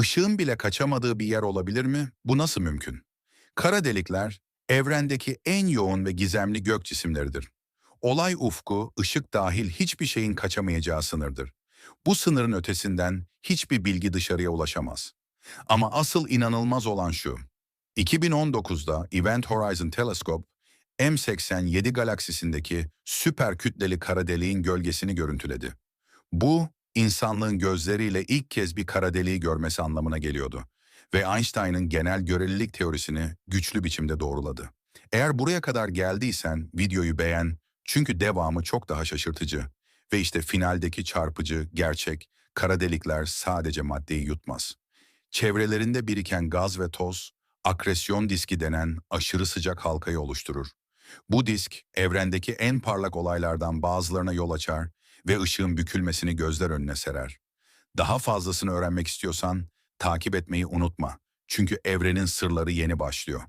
Işığın bile kaçamadığı bir yer olabilir mi? Bu nasıl mümkün? Kara delikler, evrendeki en yoğun ve gizemli gök cisimleridir. Olay ufku, ışık dahil hiçbir şeyin kaçamayacağı sınırdır. Bu sınırın ötesinden hiçbir bilgi dışarıya ulaşamaz. Ama asıl inanılmaz olan şu. 2019'da Event Horizon Telescope, M87 galaksisindeki süper kütleli kara deliğin gölgesini görüntüledi. Bu, insanlığın gözleriyle ilk kez bir kara deliği görmesi anlamına geliyordu ve Einstein'ın genel görelilik teorisini güçlü biçimde doğruladı. Eğer buraya kadar geldiysen videoyu beğen çünkü devamı çok daha şaşırtıcı. Ve işte finaldeki çarpıcı, gerçek, kara delikler sadece maddeyi yutmaz. Çevrelerinde biriken gaz ve toz, akresyon diski denen aşırı sıcak halkayı oluşturur. Bu disk, evrendeki en parlak olaylardan bazılarına yol açar ve ışığın bükülmesini gözler önüne serer. Daha fazlasını öğrenmek istiyorsan takip etmeyi unutma. Çünkü evrenin sırları yeni başlıyor.